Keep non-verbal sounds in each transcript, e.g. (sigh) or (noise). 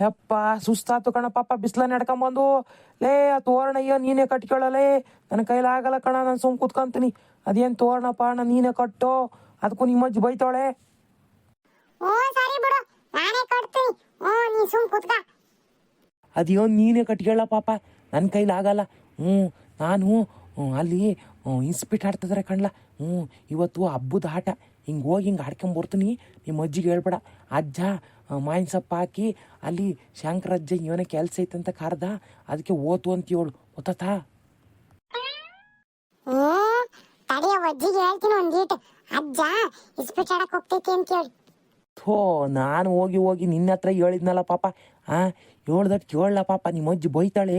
ಯಪ್ಪ ಸುಸ್ತಾತು ಕಣ ಪಾಪ ಬಿಸ್ಲ ನಡ್ಕೊಂಬಂದು ಲೇ ಆ ತೋರಣ ಅಯ್ಯೋ ನೀನೇ ಕಟ್ಕೊಳ್ಳಲೇ ನನ್ನ ಕೈಲಾಗಲ್ಲ ಕಣ ನಾನು ಸುಮ್ ಕೂತ್ಕೊಂತೀನಿ. ಅದೇನು ತೋರಣಪ್ಪ ನಾನು ನೀನೇ ಕಟ್ಟೋ? ಅದಕ್ಕೂ ನಿಮ್ಮ ಅಜ್ಜಿ ಬೈತಾಳೆ? ಅದೇನ್ ನಾನೇ ಕಟ್ಕೊಳ್ಳ ಪಾಪ ನನ್ನ ಕೈಲಾಗಲ್ಲ ಹ್ಞೂ ನಾನು ಅಲ್ಲಿ ಇನ್ಸ್ಪಿಟ್ ಆಡ್ತಿದ್ರೆ ಕಣ್ಲ. ಹ್ಞೂ ಇವತ್ತು ಹಬ್ಬದ ಆಟ. ಹಿಂಗೆ ಹೋಗಿ ಹಿಂಗೆ ಆಡ್ಕೊಂಬರ್ತೀನಿ. ನಿಮ್ಮ ಅಜ್ಜಿಗೆ ಹೇಳ್ಬೇಡ. ಅಜ್ಜ ಮಾವಿನ ಸೊಪ್ಪು ಹಾಕಿ ಅಲ್ಲಿ ಶಂಕರಜ್ಜ ಏನೋ ಕೆಲಸ ಐತಂತ ಕರ್ದ ಅದಕ್ಕೆ ಓತು ಅಂತ ಹೇಳು. ಗೊತ್ತಾ ಹ್ಞೂ ತಡಿಯ ಅಜ್ಜಿಗೆ ಹೇಳ್ತೀನಿ ಒಂದೀಟ್ ಅಜ್ಜ ಇಸ್ಪಿಟ್ ಆಡಕ್ ಹೋಗ್ತೈತಿ ಅಂತ ಹೇಳಿ. ಥೋ ನಾನು ಹೋಗಿ ಹೋಗಿ ನಿನ್ನ ಹತ್ರ ಹೇಳಿದ್ನಲ್ಲ ಪಾಪ. ಹಾಂ ಹೇಳ್ದಟ್ ಕೇಳಲ್ಲ ಪಾಪ ನಿಮ್ಮ ಅಜ್ಜಿ ಬೈತಾಳೆ.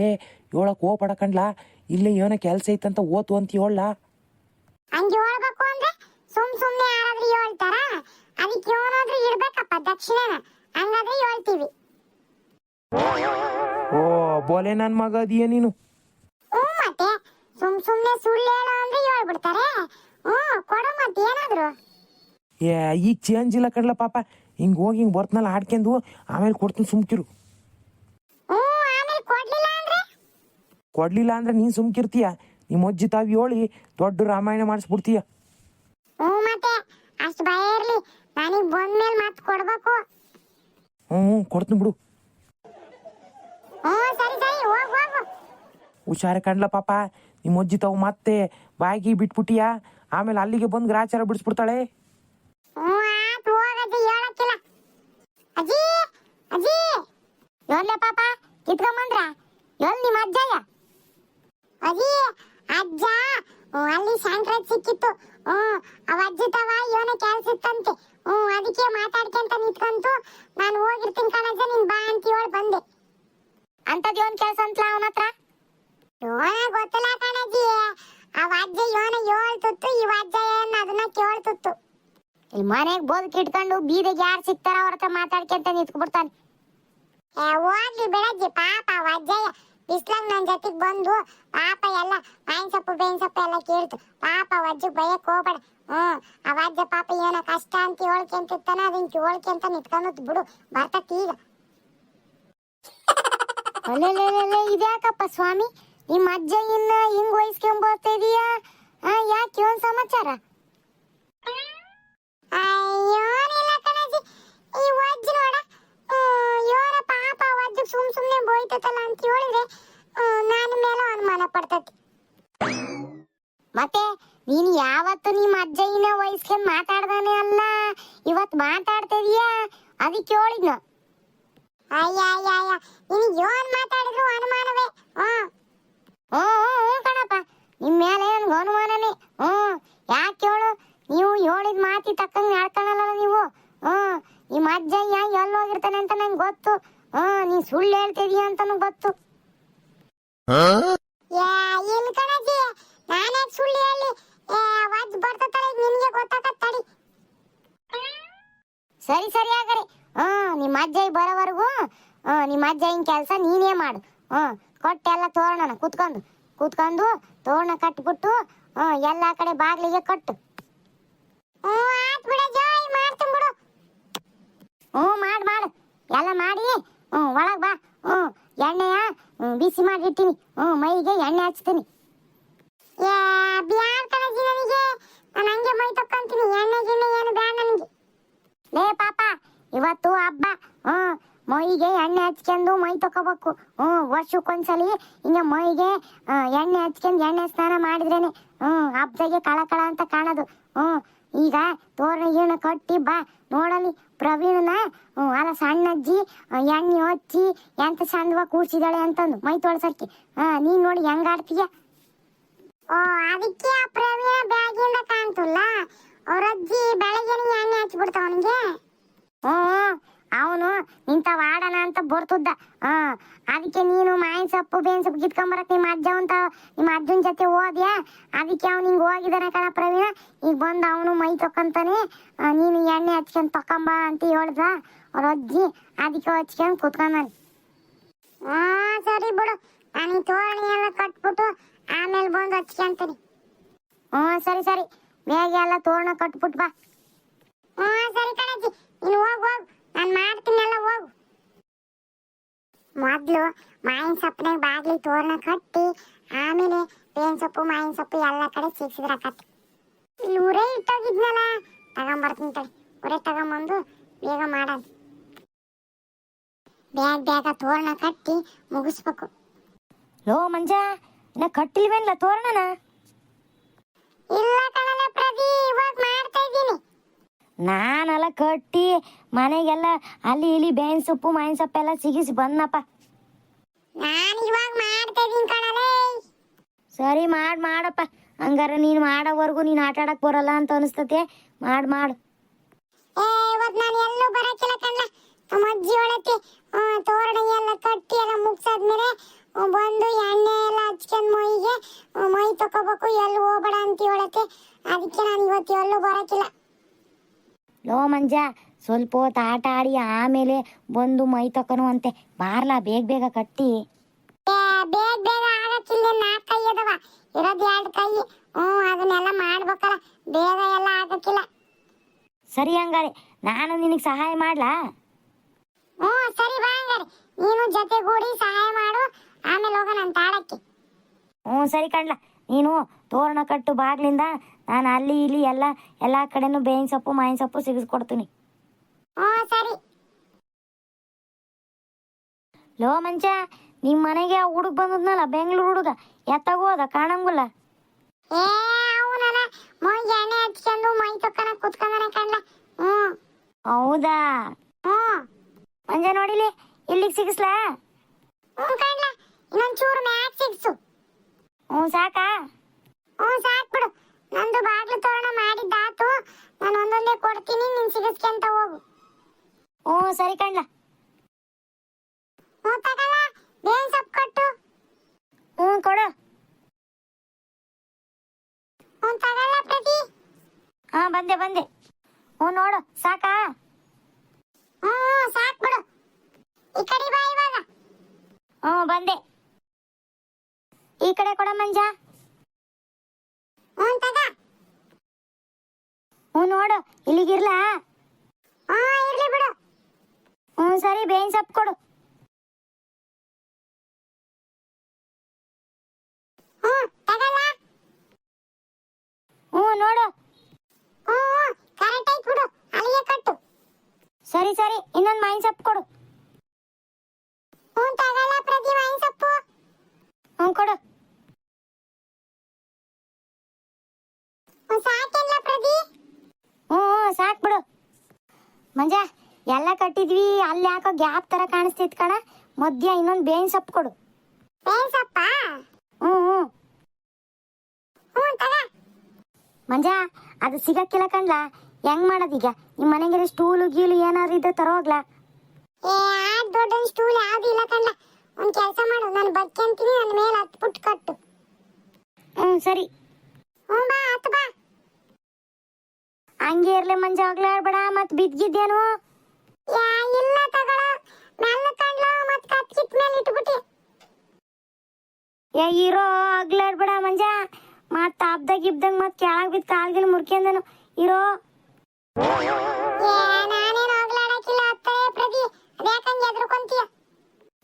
ಹೇಳಕ್ ಹೋಗ್ಬೇಡ ಪಡಕಂಡ್ಲ? ಇಲ್ಲೇ ಏನೋ ಕೆಲಸ ಐತಂತ ಓತು ಅಂತ ಹೇಳಲ್ಲ. ಹಂಗೆ ಹೇಳ್ಬೇಕು ಅಂದ್ರೆ ಸುಮ್ ಸುಮ್ನೆ ಯಾರಾದ್ರೂ ಹೇಳ್ತಾರ? ಅದಕ್ಕೆ ಏನಾದ್ರೂ ಇಡ್ಬೇಕಪ್ಪ ದಕ್ಷಿಣನ. ಹಂಗಾದ್ರೆ ಹೇಳ್ತೀವಿ. ಓ ಬೋಲೆ ನನ್ನ ಮಗ ಅದೀಯ ನೀನು? ಹ್ಞೂ ಮತ್ತೆ ಸುಮ್ ಸುಮ್ನೆ ಸುಳ್ಳು ಹೇಳೋ ಅಂದ್ರೆ ಹೇಳ್ಬಿಡ್ತಾರೆ. ಹ್ಞೂ ಕೊಡು ಮತ್ತೆ ಏನಾದ್ರು. ಏ ಈಗ ಚೇಂಜ್ ಇಲ್ಲ ಕಡ್ಲ ಪಾಪ. ಹಿಂಗೆ ಹೋಗಿ ಹಿಂಗೆ ಬರ್ತನಲ್ಲ ಆಡ್ಕೊಂಡು ಆಮೇಲೆ ಕೊಡ್ತೀನಿ ಸುಮ್ಕಿರು. ಹ್ಞೂ ಆಮೇಲೆ ಕೊಡ್ಲಿಲ್ಲ ಅಂದ್ರೆ? ಕೊಡ್ಲಿಲ್ಲ ಅಂದ್ರೆ ನೀನು ಸುಮ್ಕಿರ್ತೀಯ? ನಿಮ್ಮ ಅಜ್ಜಿ ತಾವಿ ಹೇಳಿ ದೊಡ್ಡ ರಾಮಾಯಣ ಮಾಡಿಸ್ಬಿಡ್ತೀಯ? ಹ್ಞೂ ಮತ್ತೆ ಅಷ್ಟು ಭಯ ಇರ್ಲಿ. ನನಗೆ ಬಂದ್ಮೇಲೆ ಮತ್ತೆ ಕೊಡ್ಬೇಕು. ಹ್ಞೂ ಹ್ಞೂ ಕೊಡ್ತೀನಿ ಬಿಡು. ಹುಷಾರ ಕಂಡ್ಲ ಪಾಪ. ನಿಮ್ಮ ಅಜ್ಜಿ ತಾವು ಮತ್ತೆ ಬಾಯಿಗೆ ಬಿಟ್ಬಿಟ್ಟಿಯ? ಆಮೇಲೆ ಅಲ್ಲಿಗೆ ಬಂದು ಗ್ರಾಚಾರ ಬಿಡಿಸ್ಬಿಡ್ತಾಳೆ? ಪಾಪ ಕಿತ್ಕೊಂಬಂದ್ರ? ನಿಮ್ಮ ಅಜ್ಜಯ್ಯ. ಅಜ್ಜಿ ಅಲ್ಲಿ ಶಾಂಕ್ರಾಜ್ ಸಿಕ್ಕಿತ್ತು. ಹ್ಞೂ ಅವ ಅಜ್ಜಿ ತವ ಇವನ ಕೆಲ್ಸ ಇತ್ತಂತೆ ಹ್ಞೂ ಅದಕ್ಕೆ ಮಾತಾಡ್ಕೊಂತ ನಿಂತ್ಕೊಂತು ನಾನು ಹೋಗಿರ್ತೀನಿ ಕಣಜ್ಜ ನೀನ್ ಬಾ ಅಂತ ಹೇಳಿ ಬಂದೆ. ಅಂತದ್ ಏನ್ ಕೆಲ್ಸ ಅಂತಲ ಅವನ ಹತ್ರ? ಯೋನ ಗೊತ್ತಿಲ್ಲ ಕಣಜ್ಜಿ ಅವ ಅಜ್ಜ ಯೋನ ಹೇಳ್ತಿತ್ತು ಇವ ಅಜ್ಜ ಏನ್ ಅದನ್ನ ಕೇಳ್ತುತ್ತು. ಇಲ್ಲಿ ಮನೆಗ್ ಬೋದ್ ಇಟ್ಕೊಂಡು ಬೀದಿಗೆ ಯಾರು ಸಿಗ್ತಾರ ಅವ್ರ ಹತ್ರ ಮಾತಾಡ್ಕೊಂತ ನಿಂತ್ಕೊಬಿಡ್ತಾನೆ ಹೋಗ್ಲಿ ಬಿಡಜ್ಜಿ ಪಾಪ ಅಜ್ಜಯ್ಯ ಬಿಸ್ಲಾಗ ನನ್ ಜೊತೆಗೆ ಬಂದು ಪಾಪ ಎಲ್ಲ ಆಯ್ನ್ ಸೊಪ್ಪು ಬೇನ್ ಸೊಪ್ಪು ಎಲ್ಲ ಕೇಳ್ತು. ಪಾಪ ವಜ್ಜಿಗೆ ಬಯಕ್ ಹೋಗ್ಬೇಡ. ಹ್ಮ್ ಆ ಅಜ್ಜ ಪಾಪ ಏನೋ ಕಷ್ಟ ಅಂತ ಹೇಳ್ಕೊಂತಿರ್ತಾನ ಅದನ್ನ ಅಂತ ನಿತ್ಕೊಂಡು ಬಿಡು. ಬರ್ತತಿ ಈಗ. (laughs) ಅಲ್ಲೆಲ್ಲೆಲ್ಲೆ ಇದ್ಯಾಕಪ್ಪ ಸ್ವಾಮಿ? ನಿಮ್ಮ ಅಜ್ಜ ಇನ್ನ ಹಿಂಗ್ ವಹಿಸ್ಕೊಂಡ್ ಬರ್ತಾ ಇದೀಯಾ? ಯಾಕೆ ಏನ್ ಸಮಾಚಾರ? ಅಯ್ಯೋ ಕಣಜಿ ಈ ವಜ್ಜ ನೋಡ ಸುಮ್ ಸುಮ್ನೆ ಬೋಯ್ತತಲ್ಲ ಅಂತ ಹೇಳಿದ್ರೆ ನಾನು ಮೇಲೆ ಅನುಮಾನ ಪಡ್ತತಿ. ಮತ್ತೆ ನೀನು ಯಾವತ್ತು ನಿಮ್ಮ ಅಜ್ಜಯ್ಯನ ವಯಸ್ಸಿಗೆ ಮಾತಾಡ್ದಾನೆ ಅಲ್ಲ? ಇವತ್ ಮಾತಾಡ್ತಾ ಇದೀಯಾ ಅದಕ್ಕೆ ಹೇಳಿದ್ನ. ಅಯ್ಯ ಅಯ್ಯ ಅಯ್ಯ. ನಿನಗೆ ಯೋನ್ ಮಾತಾಡಿದ್ರು ಅನುಮಾನವೇ? ಹ್ಮ್ ಹ್ಞೂ ಕಣಪ್ಪ. ನಿಮ್ಮ ಮೇಲೆ ನನ್ಗೆ ಅನುಮಾನನೇ. ಹ್ಞೂ. ಯಾಕೆ ಹೇಳು? ನೀವು ಹೇಳಿದ ಮಾತಿ ತಕ್ಕಂಗೆ ನಡ್ಕೊಳಲ್ಲ ನೀವು? ಹ್ಞೂ. ನಿಮ್ಮ ಅಜ್ಜಯ್ಯ ಎಲ್ಲಿ ಹೋಗಿರ್ತಾನೆ ಅಂತ ನಂಗೆ ಗೊತ್ತು. ಹ್ಞೂ ನೀನ್ ಸುಳ್ಳು ಹೇಳ್ತಿದೀಯ ಅಂತಾನು ಗೊತ್ತು. ಎಲ್ಲಿ ಕಣಜ್ಜಿ ನಾನೇ ಸುಳ್ಳು ಹೇಳಿ. ವಜ್ ಬರ್ತತಲ್ಲ ಈಗ ನಿನಗೆ ಗೊತ್ತಾಗತ್ತೆ ತಡಿ ಸರಿ ಸರಿ ಆಗರಿ ಹಾ ನಿಮ್ಮ ಅಜ್ಜಾಯಿ ಬರೋವರೆಗೂ ನಿಮ್ಮ ಅಜ್ಜಾಯಿನ ಕೆಲಸ ನೀನೇ ಮಾಡು. ಹಾ ಕೊಟ್ಟೆಲ್ಲ ತೋರಣ ಕೂತ್ಕೊಂಡು. ಕೂತ್ಕೊಂಡು ತೋರಣ ಕಟ್ಬಿಟ್ಟು ಎಲ್ಲ ಕಡೆ ಬಾಗಿಲಿಗೆ ಕಟ್ಟು. ಹ್ಞೂ ಆತ್ ಬಿಡ ಜೋಯ್ ಮಾಡ್ತೀನಿ ಬಿಡು. ಹ್ಞೂ ಮಾಡು ಮಾಡು ಎಲ್ಲ ಮಾಡಿ ಹ್ಞೂ ಒಳಗೆ ಬಾ ಹ್ಞೂ ಎಣ್ಣೆಯ ಹ್ಞೂ ಬಿಸಿ ಮಾಡಿರ್ತೀನಿ ಹ್ಞೂ ಮೈಗೆ ಎಣ್ಣೆ ಹಚ್ತೀನಿ ಬ್ಯಾಡ್ ಕಣಜ್ಜಿ ನನಗೆ ನಾನು ಹಂಗೆ ಮೈ ತಕ್ಕಂತೀನಿ ಎಣ್ಣೆ ಗಿಣ್ಣೆ ಏನು ಬೇಡ ನನಗೆ ಲೇ ಪಾಪ ಇವತ್ತು ಹಬ್ಬ ಹ್ಞೂ ಮೈಗೆ ಎಣ್ಣೆ ಹಚ್ಕೊಂಡು ಮೈ ತಗೋಬೇಕು ಹ್ಞೂ ವರ್ಷಕ್ಕೊಂದ್ಸಲಿ ಹಿಂಗೆ ಮೈಗೆ ಎಣ್ಣೆ ಹಚ್ಕೊಂಡು ಎಣ್ಣೆ ಸ್ನಾನ ಮಾಡಿದ್ರೇನೆ. ಹ್ಞೂ ಹಬ್ಬದಾಗೆ ಕಳ ಕಳ ಅಂತ ಕಾಣೋದು. ಹ್ಞೂ ಈಗ ತೋರಣ ಗೀರ್ಣ ಕಟ್ಟಿ ಬಾ ನೋಡಲಿ. ಪ್ರವೀಣನ ಅಲ್ಲ ಸಣ್ಣಜ್ಜಿ ಎಣ್ಣೆ ಹಚ್ಚಿ ಎಂತ ಚಂದವಾಗಿ ಕೂರ್ಸಿದಾಳೆ ಅಂತಂದು ಮೈ ತೊಳ್ಸಕ್ಕೆ ಹಾ ನೀನ್ ನೋಡಿ ಹೆಂಗ್ ಆಡ್ತೀಯ? ಓ ಅದಕ್ಕೆ ಆ ಪ್ರವೀಣ ಬ್ಯಾಗಿಂದ ಕಾಣ್ತಲ್ಲ? ಅವ್ರ ಅಜ್ಜಿ ಬೆಳಗ್ಗೆನೆ ಎಣ್ಣೆ ಹಚ್ಬಿಡ್ತಾವ ಅವನಿಗೆ? ಹ್ಞೂ ಅವನು ನಿಂತವ ಮಾಡೋಣ ಅಂತ ಬರ್ತಿದ್ದ. ಹಾ ಅದಕ್ಕೆ ನೀನು ಮಾಯಿನ್ ಸೊಪ್ಪು ಬೇನ್ ಸೊಪ್ಪು ಕಿತ್ಕೊಂಬರಕ್ ನಿಮ್ಮ ಅಜ್ಜ ಅಂತ ನಿಮ್ಮ ಅಜ್ಜನ ಜೊತೆ ಹೋದ್ಯಾ? ಅದಕ್ಕೆ ಅವ್ನು ಹಿಂಗೆ ಹೋಗಿದ್ದಾನೆ ಕಣ ಪ್ರವೀಣ. ಈಗ ಬಂದು ಅವನು ಮೈ ತೊಕೊಂತಾನೆ. ನೀನು ಎಣ್ಣೆ ಹಚ್ಕೊಂಡ್ ತಕೊಂಬ ಅಂತ ಹೇಳ್ದ. ಅವ್ರ ಅಜ್ಜಿ, ಅದಕ್ಕೆ ಹಚ್ಕೊಂಡ್ ಕುತ್ಕೊಂಡಾನೆ ಹಾ ಸರಿ ಬಿಡು. ನಾನು ತೋರಣಿ ಎಲ್ಲ ಕಟ್ಬಿಟ್ಟು ಆಮೇಲೆ ಬಂದು ಹಚ್ಕೊಂತೀನಿ. ಹ್ಞೂ ಸರಿ ಸರಿ. ಬೇಗ ಎಲ್ಲ ತೋರಣ ಕಟ್ಬಿಟ್ಟು ಬಾ ಹ್ಞೂ ಸರಿ ಕಣಜ್ಜಿ ನೀನು ಹೋಗು ಹೋಗು ನಾನು ಮಾಡ್ತೀನಿ ಎಲ್ಲ ಹೋಗು ಮೊದ್ಲು ಮಾವಿನ ಸೊಪ್ಪಿನಾಗ ಬಾಗ್ಲಿ ತೋರಣ ಕಟ್ಟಿ ಆಮೇಲೆ ಬೇವಿನ ಸೊಪ್ಪು ಮಾವಿನ ಸೊಪ್ಪು ಎಲ್ಲ ಕಡೆ ಸಿಕ್ಸಿದ್ರಾಕತ್ತಿ ಇಲ್ಲಿ ಉರೇ ಇಟ್ಟೋಗಿದ್ನಲ್ಲ ತಗೊಂಬರ್ತೀನಿ ತಡಿ. ಉರೇ ತಗೊಂಬಂದು ಬೇಗ ಮಾಡೋದು. ಬೇಗ ಬೇಗ ತೋರಣ ಕಟ್ಟಿ ಮುಗಿಸ್ಬೇಕು. ಲೋ ಮಂಜ ಇನ್ನ ಕಟ್ಟಿಲ್ವೇನ್ಲ ತೋರಣನ? ಇಲ್ಲ ಕಣಲೆ ಪ್ರದಿ ಇವಾಗ ಮಾಡ್ತಾ ಇದ್ದೀನಿ. ನಾನೆಲ್ಲ ಕಟ್ಟಿ ಮನೆಗೆಲ್ಲ ಅಲ್ಲಿ ಇಲ್ಲಿ ಬೇವಿನ ಸೊಪ್ಪು ಮಾವಿನ ಸೊಪ್ಪು ಎಲ್ಲ ಸಿಗಿಸಿ ಬಂದನಪ್ಪ ನಾನು ಇವಾಗ ಮಾಡ್ತಾ ಇದ್ದೀನಿ ಕಣಲೆ ಸರಿ ಮಾಡ್ ಮಾಡಪ್ಪ. ಹಂಗಾರ ನೀನು ಮಾಡೋವರೆಗೂ ನೀನು ಆಟ ಆಡಕ್ ಬರಲ್ಲ ಅಂತ ಅನಿಸ್ತತೆ. ಮಾಡ್ ಮಾಡು. ಏ ಇವತ್ತು ನಾನು ಎಲ್ಲೂ ಬರಕ್ಕಿಲ್ಲ ಕಣ್ಣ. ನಮ್ಮ ಅಜ್ಜಿ ಒಳತಿ ತೋರಣ ಎಲ್ಲ ಕಟ್ಟಿ ಎಲ್ಲ ಮುಗ್ಸಾದ್ಮೇಲೆ ಬಂದು ಎಣ್ಣೆ ಎಲ್ಲ ಹಚ್ಕೊಂಡ್ ಮೈಗೆ ಮೈ ತಕೋಬೇಕು ಎಲ್ಲಿ ಹೋಗ್ಬೇಡ ಅಂತ ಹೇಳತ್ತೆ ಅದಕ್ಕೆ ನಾನು ಇವತ್ತು ಎಲ್ಲೂ ಬರಕ್ಕಿಲ್ಲ ಲೋ ಮಂಜ ಸ್ವಲ್ಪ ಹೊತ್ತು ಆಟ ಆಡಿ ಆಮೇಲೆ ಬಂದು ಮೈ ತಕನು ಅಂತೆ. ಬಾರ್ಲಾ ಬೇಗ ಬೇಗ ಕಟ್ಟಿ. ಬೇಗ ಬೇಗ ಆಗಕ್ಕಿಲ್ಲ ನಾಲ್ಕು ಕೈ ಅದಾವ. ಇರೋದು ಎರಡು ಕೈ. ಹ್ಞೂ ಅದನ್ನೆಲ್ಲ ಮಾಡ್ಬೇಕಲ್ಲ. ಬೇಗ ಎಲ್ಲ ಆಗಕ್ಕಿಲ್ಲ. ಸರಿ ಹಂಗಾರೆ ನಾನು ನಿನಗೆ ಸಹಾಯ ಮಾಡ್ಲಾ? ಹ್ಞೂ ಸರಿ ಬಾ ಹಂಗಾರೆ. ನೀನು ಜೊತೆಗೂಡಿ ಸಹಾಯ ಮಾಡು. ಆಮೇಲೆ ಹೋಗೋಣ ಅಂತ ಆಡಕ್ಕೆ ಹ್ಞೂ ಸರಿ ಕಣ್ಲ. ನೀನು ತೋರಣ ಕಟ್ಟು ಬಾಗ್ಲಿಂದ ನಾನು ಅಲ್ಲಿ ಇಲ್ಲಿ ಎಲ್ಲ ಎಲ್ಲ ಕಡೆನೂ ಬೇವಿನ ಸೊಪ್ಪು ಮಾವಿನ ಸೊಪ್ಪು ಸಿಗಿಸ್ಕೊಡ್ತೀನಿ. ಹ್ಞೂ ಸರಿ. ಲೋ ಮಂಚ ನಿಮ್ಮ ಮನೆಗೆ ಆ ಹುಡುಗ ಬಂದದ್ನಲ್ಲ ಬೆಂಗಳೂರು ಹುಡುಗ? ಎತ್ತಾಗೋದ ಕಾಣಂಗಿಲ್ಲ. ಏ ಅವನಲ್ಲ ಮೊಯ್ಗೆ ಎಣ್ಣೆ ಹಚ್ಕೊಂಡು ಮೈ ತೊಕ್ಕನ ಕುತ್ಕೊಂಡನೆ ಕಂಡ ಹ್ಞೂ. ಹೌದಾ? ಹ್ಞೂ. ಮಂಜ ನೋಡಿಲಿ? ಇಲ್ಲಿಗೆ ಸಿಗಿಸ್ಲಾ? ಹ್ಞೂ ಕಂಡ್ಲ ಇನ್ನೊಂದು ಚೂರು ಮ್ಯಾಕ್ ಸಿಕ್ಸು ಹ್ಞೂ ಸಾಕಾ? ಹ್ಞೂ ಸಾಕ್ ಬಿಡು. ನಂದು ಬಾಗ್ಲು ತೋರಣ ಮಾಡಿದ್ದಾತು. ನಾನು ಒಂದೊಂದೇ ಕೊಡ್ತೀನಿ ನೀನು ಸಿಗಿಸ್ಕೊಂತ ಹೋಗು. ಹ್ಞೂ ಸರಿ ಕಣ್ಣ ಹ್ಞೂ ಹ್ಞೂ ಕೊಡು. ಹ್ಞೂ ತಗಲ್ಲ ಪ್ರತಿ. ಹಾಂ ಬಂದೆ ಬಂದೆ. ಹ್ಞೂ ನೋಡು ಸಾಕಾ? ಹ್ಞೂ ಸಾಕ್ ಬಿಡು. ಈ ಕಡೆ ಬಾ ಇವಾಗ. ಹ್ಞೂ ಬಂದೆ. ಈ ಕಡೆ ಕೊಡ ಮಂಜ. ಹ್ಞೂ ತಗ. ಹ್ಞೂ ನೋಡು ಇಲ್ಲಿಗಿರ್ಲಾ? ಹ್ಞೂ ಇರ್ಲಿ ಬಿಡು. ಹ್ಞೂ ಸರಿ ಬೇವಿನ ಸೊಪ್ಪು ಕೊಡು ಹ್ಞೂ ತಗಲ್ಲ ಹ್ಞೂ ನೋಡು. ಹ್ಞೂ ಹ್ಞೂ ಕರೆಕ್ಟ್ ಆಯ್ತು ಬಿಡು. ಅಲ್ಲಿಗೆ ಕಟ್ಟು. ಸರಿ ಸರಿ. ಇನ್ನೊಂದು ಮೈನ್ ಸೊಪ್ಪು ಕೊಡು. ಹ್ಞೂ ತಗಲ್ಲ ಪ್ರತಿ ಮಾವಿನ ಸೊಪ್ಪು ಹ್ಞೂ ಕೊಡು. ಹ್ಞೂ ಸಾಕಿಲ್ಲ ಪ್ರತಿ ಹ್ಞೂ ಹ್ಞೂ ಬಿಡು. ಮಂಜ ಎಲ್ಲ ಕಟ್ಟಿದ್ವಿ. ಅಲ್ಲಿ ಯಾಕೋ ಗ್ಯಾಪ್ ತರ ಕಾಣಿಸ್ತಿತ್ ಕಣ. ಮಧ್ಯ ಇನ್ನೊಂದು ಬೇವಿನ ಸೊಪ್ಪು ಕೊಡು. ಸೊಪ್ಪ ಹ್ಞೂ ಹ್ಞೂ ಹ್ಞೂ ತಗ ಮಂಜ ಅದು ಸಿಗಕ್ಕಿಲ್ಲ ಕಣ್ಲ? ಹೆಂಗ್ ಮಾಡೋದೀಗ ನಿಮ್ಮ ಮನೆಗೆ ಸ್ಟೂಲು ಗೀಲು ಏನಾದ್ರು ಇದ್ರೆ ತರೋಗ್ಲಾ? ಏ ಆ ದೊಡ್ಡ ಸ್ಟೂಲ್ ಯಾವ್ದು ಇಲ್ಲ ಕಂಡ ಒಂದ್ ಕೆಲಸ ಮಾಡು ನಾನು ಬಕ್ಕಂತೀನಿ ನನ್ನ ಮೇಲೆ ಹತ್ಬಿಟ್ಟು ಕಟ್ಟು. ಹ್ಞೂ ಸರಿ. ಹ್ಞೂ ಬಾ ಹತ್ತು ಬಾ. ಹಂಗೆ ಇರ್ಲಿ ಮಂಜ ಆಗ್ಲಾಡ್ಬೇಡ ಮತ್ತೆ ಬಿದ್ದಿದ್ದೇನು? ಯಾ ಇಲ್ಲ ತಗೊಳ. ಮೆಲ್ಲ ಕಂಡ್ಲ ಮತ್ ಕತ್ ಕಿತ್ ಮೇಲೆ ಇಟ್ಬಿಟ್ಟಿ. ಏ ಇರೋ ಆಗ್ಲಾಡ್ಬೇಡ ಮಂಜ. ಮತ್ತೆ ಹಬ್ದಾಗ ಇಬ್ದಾಗ ಮತ್ ಕೆಳಗ್ ಬಿದ್ದ ಕಾಲ್ಗಿಲ್ ಮುರ್ಕೊಂಡನು ಇರೋ.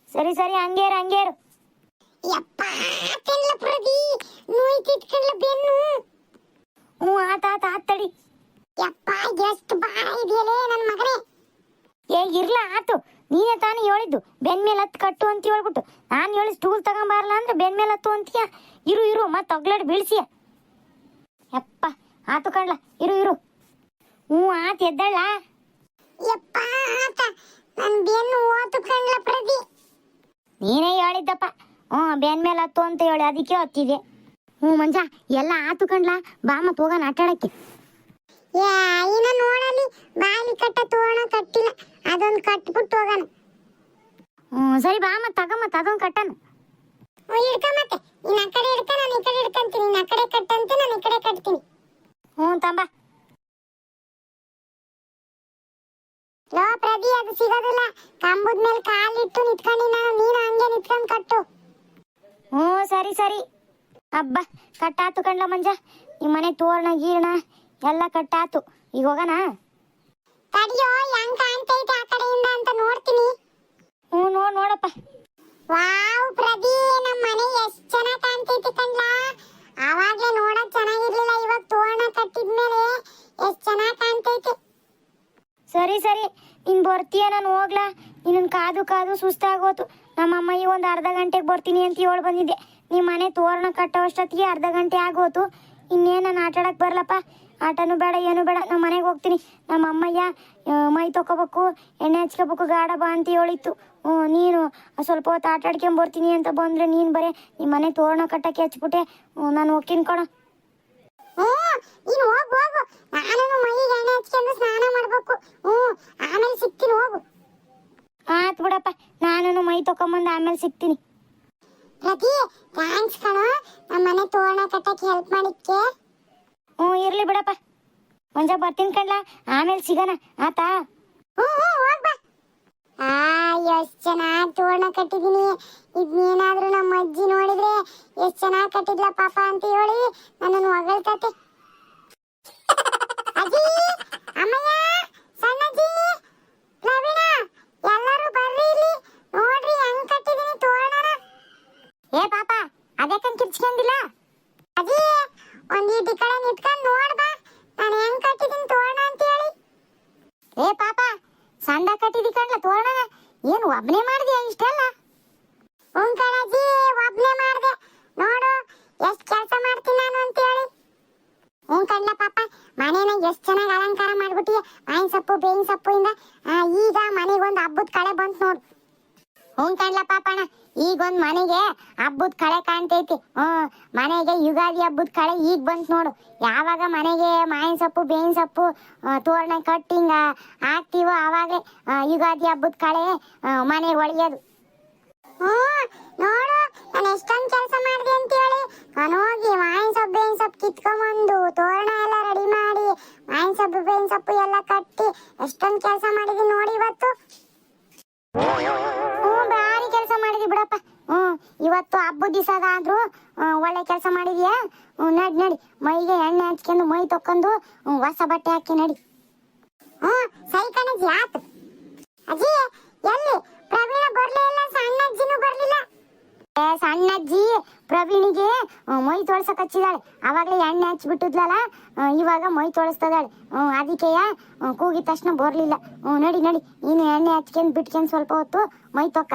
ಸರಿ ಸರಿ ಹಂಗೆ ಹಂಗೇರು. ಹಂಗೆ ಇರು ಯಪ್ಪ ತಿನ್ಲ ಪ್ರದಿ ನೋಯ್ ತಿತ್ಕೊಂಡ್ಲ ಬೆನ್ನು. ಹ್ಞೂ ಆತ ಆತ ಆತಡಿ ತಡಿ. ಯಪ್ಪ ಎಷ್ಟು ಬಾಳ ಇದೆಯಲೇ ನನ್ನ ಮಗನೇ. ಏ ಇರ್ಲ ಆತು. ನೀನೇ ತಾನೇ ಹೇಳಿದ್ದು ಬೆನ್ ಮೇಲೆ ಹತ್ತು ಕಟ್ಟು ಅಂತ ಹೇಳ್ಬಿಟ್ಟು. ನಾನು ಹೇಳಿ ಸ್ಟೂಲ್ ತಗೊಂಬಾರಲ್ಲ ಅಂದ್ರೆ ಬೆನ್ ಮೇಲೆ ಹತ್ತು ಅಂತೀಯ? ಇರು ಇರು ಮತ್ತೆ ಒಗ್ಲಾಡ್ ಬೀಳ್ಸಿಯ. ಯಪ್ಪ ಆತು ಕಣ್ಲ ಇರು ಇರು. ಹ್ಞೂ ಆತು ಎದ್ದಳ ಯಪ್ಪ ಆತ. ನನ್ನ ಬೆನ್ನು ಓತು ಕಣ್ಲ ಪ್ರತಿ ನೀನೇ ಹೇಳಿದ್ದಪ್ಪ. ಹ್ಞೂ ಬೆನ್ ಮೇಲೆ ಹತ್ತು ಅಂತ ಹೇಳಿ ಅದಕ್ಕೆ ಹತ್ತಿದೆ. ಹ್ಞೂ ಮಂಜ ಎಲ್ಲ ಆತು ಕಣ್ಲ? ಬಾ ಮತ್ತೆ ಹೋಗೋಣ ಆಟ ಆಡಕ್ಕೆ ಏ ಇನ್ನ ನೋಡಲಿ. ಬಾಲಿ ಕಟ್ಟ ತೋರಣ ಕಟ್ಟಿಲ್ಲ ಅದೊಂದು ಕಟ್ಬಿಟ್ಟು ಹೋಗೋಣ ಹ್ಞೂ ಸರಿ ಬಾ ಮತ್ತೆ ತಗೋ ಮತ್ತೆ ಅದೊಂದು ಕಟ್ಟನು. ಹಿಡ್ಕ ಮತ್ತೆ. ನೀನ್ ಆ ಕಡೆ ಹಿಡ್ಕ ನಾನು ಈ ಕಡೆ ಹಿಡ್ಕಂತೀನಿ ನೀನ್ ಆ ಕಡೆ ಕಟ್ಟಂತೆ ನಾನು ಈ ಕಡೆ ಕಟ್ತೀನಿ. ಹ್ಞೂ ತಂಬ. ಲೋ ಪ್ರದಿ ಅದು ಸಿಗೋದಿಲ್ಲ. ಕಂಬದ ಮೇಲೆ ಕಾಲಿಟ್ಟು ನಿಂತ್ಕೊಂಡು ನಾನು ನೀನು ಹಂಗೆ ನಿಂತ್ಕೊಂಡು ಕಟ್ಟು. ಹ್ಞೂ ಸರಿ ಸರಿ. ಅಬ್ಬ ಕಟ್ಟಾತು ಕಂಡ ಮಂಜ. ನಿಮ್ಮ ಮನೆ ತೋರಣ ಗೀರ್ಣ ಎಲ್ಲ ಕಟ್ಟಾತು. ಈಗ ಹೋಗೋಣ ತಡಿಯೋ ಹೆಂಗ್ ಕಾಣ್ತೈತೆ ಆ ಕಡೆಯಿಂದ ಅಂತ ನೋಡ್ತೀನಿ. ಹ್ಞೂ ನೋಡ್ ನೋಡಪ್ಪ. ವಾವ್ ಪ್ರದಿ ನಮ್ಮ ಮನೆ ಎಷ್ಟು ಚೆನ್ನಾಗಿ ಕಾಣ್ತೈತಿ ಕಣ್ಲಾ? ಆವಾಗ್ಲೇ ನೋಡಕ್ ಚೆನ್ನಾಗಿರ್ಲಿಲ್ಲ ಇವಾಗ ತೋರಣ ಕಟ್ಟಿದ್ಮೇಲೆ ಎಷ್ಟು ಚೆನ್ನಾಗಿ ಕಾಣ್ತೈತಿ? ಸರಿ ಸರಿ. ನೀನ್ ಬರ್ತೀಯ? ನಾನು ಹೋಗ್ಲಾ. ನಿನ್ನ ಕಾದು ಕಾದು ಸುಸ್ತಾಗೋತು. ನಮ್ಮ ಅಮ್ಮಯ್ಯ ಒಂದು ಅರ್ಧ ಗಂಟೆಗೆ ಬರ್ತೀನಿ ಅಂತ ಹೇಳಿ ಬಂದಿದ್ದೆ. ನಿಮ್ಮ ಮನೆ ತೋರಣ ಕಟ್ಟೋ ಅಷ್ಟೊತ್ತಿಗೆ ಅರ್ಧ ಗಂಟೆ ಆಗೋತು. ಇನ್ನೇನು ನಾನು ಆಟ ಆಡಕ್ಕೆ ಬರಲಪ್ಪ? ಆಟನೂ ಬೇಡ ಏನು ಬೇಡ. ನಮ್ಮ ಮನೆಗೆ ಹೋಗ್ತೀನಿ. ನಮ್ಮ ಅಮ್ಮಯ್ಯ ಮೈ ತೊಗೋಬೇಕು ಎಣ್ಣೆ ಹಚ್ಕೋಬೇಕು ಗಾಢ ಬಾ ಅಂತ ಹೇಳಿತ್ತು. ನೀನು ಸ್ವಲ್ಪ ಹೊತ್ತು ಆಟ ಆಡ್ಕೊಂಬರ್ತೀನಿ ಅಂತ ಬಂದ್ರೆ ನೀನು ಬರೇ ನಿಮ್ಮ ಮನೆ ತೋರಣ ಕಟ್ಟಕ್ಕೆ ಹಚ್ಬಿಟ್ಟೆ. ನಾನು ಹೋಗ್ತೀನಿ ಕಣ. ನೀನು ಹೋಗ್ ಹೋಗು. ನಾನು ಮೈಗೆ ಎಣ್ಣೆ ಹಚ್ಕೊಂಡು ಸ್ನಾನ ಮಾಡ್ಬೇಕು. ಹ್ಞೂ ಆಮೇಲೆ ಸಿಗ್ತೀನಿ ಹೋಗು. ಆತ್ ಬಿಡಪ್ಪ ನಾನು ಮೈ ತೊಗೊಂಬಂದು ಆಮೇಲೆ ಸಿಗ್ತೀನಿ. ರತಿ ಥ್ಯಾಂಕ್ಸ್ ಕಣೋ. ನಮ್ಮ ಮನೆ ತೋರಣ ಕಟ್ಟಕ್ಕೆ ಹೆಲ್ಪ್ ಮಾಡಿಕ್ಕೆ ಹ್ಞೂ ಇರ್ಲಿ ಬಿಡಪ್ಪ. ಒಂಜ ಬರ್ತೀನಿ ಕಣ್ಲ ಆಮೇಲೆ ಸಿಗೋಣ ಆತಾ? ಹ್ಞೂ ಹ್ಞೂ ಹೋಗ್ ಬಾ ಆ ಎಷ್ಟ್ ಚೆನ್ನಾಗಿ ತೋರಣ ಕಟ್ಟಿದೀನಿ. ಇದನ್ನೇನಾದ್ರೂ ನಮ್ಮ ಅಜ್ಜಿ ನೋಡಿದ್ರೆ ಎಷ್ಟು ಚೆನ್ನಾಗಿ ಕಟ್ಟಿದ್ಲ ಪಾಪ ಅಂತ ಹೇಳಿ ನನ್ನನ್ನು ಹೊಗಳ್ತತೆ. ಅಜ್ಜಿ, ಅಮ್ಮಯ್ಯ ಎಲ್ಲರೂ ಬರ್ರಿ ಇಲ್ಲಿ. ನೋಡ್ರಿ ಹೆಂಗ್ ಕಟ್ಟಿದೀನಿ ತೋರಣನ. ಏ ಪಾಪ ಅದಕ್ಕಂತ ಕಿರ್ಚ್ಕೊಂಡಿಲ್ಲ? ಅಜ್ಜಿ, ಒಂದ್ ಈ ಕಡೆ ನೋಡ್ ಬಾ ನಾನು ಹೆಂಗ್ ಕಟ್ಟಿದೀನಿ ತೋರಣ ಅಂತ ಹೇಳಿ ಏ ಪಾಪ ಸಣ್ಣ ಕಟ್ಟಿದಿ ಕಣ್ಲ ತೋರಣ ಏನು ಒಬ್ನೇ ಮಾಡಿದೆ ಇಷ್ಟಲ್ಲ? ಓಂಕಾರಾಜಿ ಒಬ್ನೇ ಮಾಡಿದೆ. ನೋಡು, ಎಷ್ಟ್ ಕೆಲಸ ಮಾಡ್ತೀನಿ ನಾನು ಅಂತ ಹೇಳಿ ಹ್ಞೂ ಕಂಡ ಪಾಪ, ಮನೇನ ಎಷ್ಟ್ ಚೆನ್ನಾಗಿ ಅಲಂಕಾರ ಮಾಡ್ಬಿಟ್ಟಿ ಮಾವಿನ ಸೊಪ್ಪು, ಬೇವಿನ ಸೊಪ್ಪು ಇಂದ ಈಗ ಮನೆಗೊಂದು ಹಬ್ಬದ ಕಳೆ ಬಂತು ನೋಡು. ಹ್ಞೂ ಕಣ್ಲ ಪಾಪಣ ಈಗ ಒಂದ್ ಮನೆಗೆ ಹಬ್ಬದ ಕಳೆ ಕಾಣ್ತೈತಿ. ಹ್ಮ್ ಮನೆಗೆ ಯುಗಾದಿ ಹಬ್ಬದ ಕಳೆ ಈಗ ಬಂತು ನೋಡು. ಯಾವಾಗ ಮನೆಗೆ ಮಾವಿನ ಸೊಪ್ಪು, ಬೇವಿನ ಸೊಪ್ಪು ತೋರಣ ಕಟ್ಟಿಂಗ ಹಾಕ್ತೀವೋ ಆವಾಗಲೇ ಯುಗಾದಿ ಹಬ್ಬದ ಕಳೆ ಮನೆಗೆ ಒಳಿಯೋದು ನೋಡು, ನಾನು ಎಷ್ಟೊಂದು ಕೆಲಸ ಮಾಡಿದೆ ಅಂತ ಹೇಳಿ ನಾನು ಹೋಗಿ ಮಾವಿನ ಸೊಪ್ಪು, ಬೇವಿನ ಸೊಪ್ಪು ಕಿತ್ಕೊಂಬಂದು ತೋರಣ ಎಲ್ಲ ರೆಡಿ ಮಾಡಿ, ಮಾವಿನ ಸೊಪ್ಪು, ಬೇವಿನ ಸೊಪ್ಪು ಎಲ್ಲ ಕಟ್ಟಿ ಎಷ್ಟೊಂದು ಕೆಲಸ ಮಾಡಿದೀನಿ ನೋಡಿ ಇವತ್ತು. ಕೆಲಸ ಮಾಡಿದಿ ಬಿಡಪ್ಪ. ಹ್ಮ್ ಇವತ್ತು ಹಬ್ಬದ ದಿವಸ ಆದ್ರೂ ಒಳ್ಳೆ ಕೆಲಸ ಮಾಡಿದ್ಯಾ? ನಡಿ ನಡಿ. ಮೈಗೆ ಎಣ್ಣೆ ಹಚ್ಕೊಂಡು ಮೈ ತೊಕ್ಕೊಂಡು ಹೊಸ ಬಟ್ಟೆ ಹಾಕಿ ನಡಿ. ಹ್ಮ್ ಸರಿ ಕಣಜ್ಜಿ ಆತು. ಅಜ್ಜಿ ಎಲ್ಲಿ? ಪ್ರವೀಣ ಸಣ್ಣ ಅಜ್ಜಿನೂ ಬರ್ಲಿಲ್ಲ. ಏ ಸಣ್ಣಜ್ಜಿ ಪ್ರವೀಣಿಗೆ ಆ, ಮೈ ತೊಳ್ಸಕ್ ಹಚ್ಚಿದಾಳೆ. ಅವಾಗಲೇ ಎಣ್ಣೆ ಹಚ್ಬಿಟ್ಟಿದ್ಲಲ್ಲ ಇವಾಗ ಮೈ ತೊಳಸ್ತದಾಳೆ. ಅದಕ್ಕೆಯ ಕೂಗಿದ ತಕ್ಷಣ ಬರ್ಲಿಲ್ಲ. ನಡಿ ನಡಿ. ನೀನು ಎಣ್ಣೆ ಹಚ್ಕೊಂಡ್ ಬಿಟ್ಕೊಂಡ್ ಸ್ವಲ್ಪ ಹೊತ್ತು ಮೈ ತೊಕ್ಕ.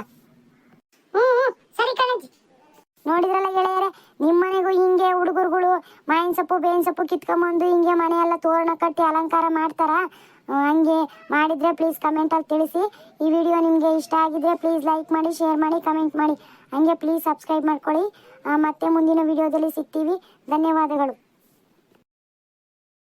ಸರಿ ಕಣಜ್ಜಿ. ನೋಡಿದ್ರಲ್ಲ ಗೆಳೆಯರೆ, ನಿಮ್ಮನೆಗೂ ಹಿಂಗೆ ಹುಡುಗರುಗಳು ಮಾಯಿನ ಸೊಪ್ಪು, ಬೇವಿನ ಸೊಪ್ಪು ಕಿತ್ಕೊಂಬಂದು ಹಿಂಗೆ ಮನೆ ಎಲ್ಲ ತೋರಣ ಕಟ್ಟಿ ಅಲಂಕಾರ ಮಾಡ್ತಾರ? ಹಂಗೆ ಮಾಡಿದ್ರೆ ಪ್ಲೀಸ್ ಕಮೆಂಟಲ್ಲಿ ತಿಳಿಸಿ. ಈ ವಿಡಿಯೋ ನಿಮಗೆ ಇಷ್ಟ ಆಗಿದ್ರೆ ಪ್ಲೀಸ್ ಲೈಕ್ ಮಾಡಿ ಶೇರ್ ಮಾಡಿ ಕಮೆಂಟ್ ಮಾಡಿ. ಹಂಗೆ ಪ್ಲೀಸ್ ಸಬ್ಸ್ಕ್ರೈಬ್ ಮಾಡ್ಕೊಳ್ಳಿ. ಮತ್ತೆ ಮುಂದಿನ ವಿಡಿಯೋದಲ್ಲಿ ಸಿಗ್ತೀವಿ. ಧನ್ಯವಾದಗಳು.